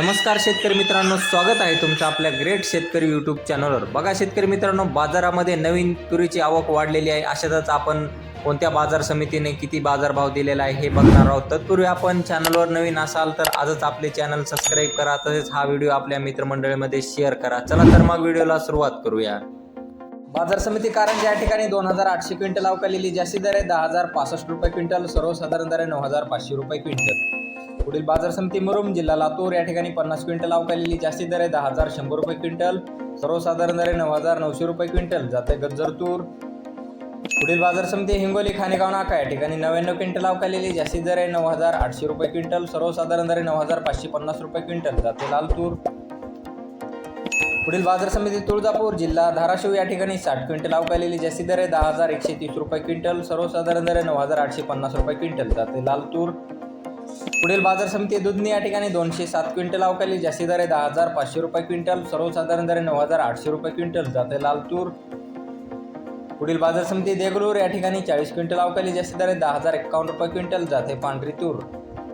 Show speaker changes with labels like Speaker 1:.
Speaker 1: नमस्कार शेतकरी मित्रांनो स्वागत आहे तुमचं आपल्या ग्रेट शेतकरी यूट्यूब चॅनलवर बघा शेतकरी मित्रांनो बाजारामध्ये नवीन तुरीची आवक वाढलेली आहे. अशातच आपण कोणत्या बाजार समितीने किती बाजारभाव दिलेला आहे हे बघणार आहोत. तत्पूर्वी आपण चॅनलवर नवीन असाल तर आजच आपले चॅनल सबस्क्राईब करा. तसेच हा व्हिडिओ आपल्या मित्रमंडळीमध्ये शेअर करा. चला तर मग व्हिडिओला सुरुवात करूया. बाजार समिती कारण या ठिकाणी दोन हजार आठशे क्विंटल अवकालेली जास्ती दर आहे. दहा हजार पासष्ट रुपये क्विंटल सर्वसाधारण दर आहे नऊ हजार पाचशे रुपये क्विंटल. पुढील बाजार समिती मुरुम जिल्हा लातूर या ठिकाणी पन्नास क्विंटल अवकालेली जास्ती दर आहे. दहा हजार शंभर रुपये क्विंटल सर्वसाधारण दर आहे नऊ हजार नऊशे रुपये क्विंटल. जाते गज्जर तूर पुढील बाजार समिती हिंगोली खानेगाव नाका या ठिकाणी नव्याण्णव क्विंटल अवकालेली जास्ती दर आहे. नऊ हजार आठशे रुपये क्विंटल सर्वसाधारण दर आहे नऊ हजार पाचशे पन्नास रुपये क्विंटल. जाते लाल तूर पुढील बाजार समिती तुळजापूर जिल्हा धाराशिव या ठिकाणी साठ क्विंटल अवकालेली जास्ती दर आहे. दहा हजार एकशे तीस रुपये क्विंटल. सर्वसाधारण दर आहे नऊ हजार आठशे पन्नास रुपये क्विंटल. जाते लाल तूर. पुढील बाजार समिती दुधनी या ठिकाणी दोनशे सात क्विंटल अवकाली जास्ती दर आहे. दहा हजार पाचशे रुपये क्विंटल. सर्वसाधारण दर आहे नऊ हजार आठशे रुपये क्विंटल. जाते लाल तूर. पुढील बाजार समिती देगलूर या ठिकाणी चाळीस क्विंटल अवकाली जास्ती दर आहे. दहा हजार एक्कावन्न रुपये क्विंटल. जाते पांढरी तूर.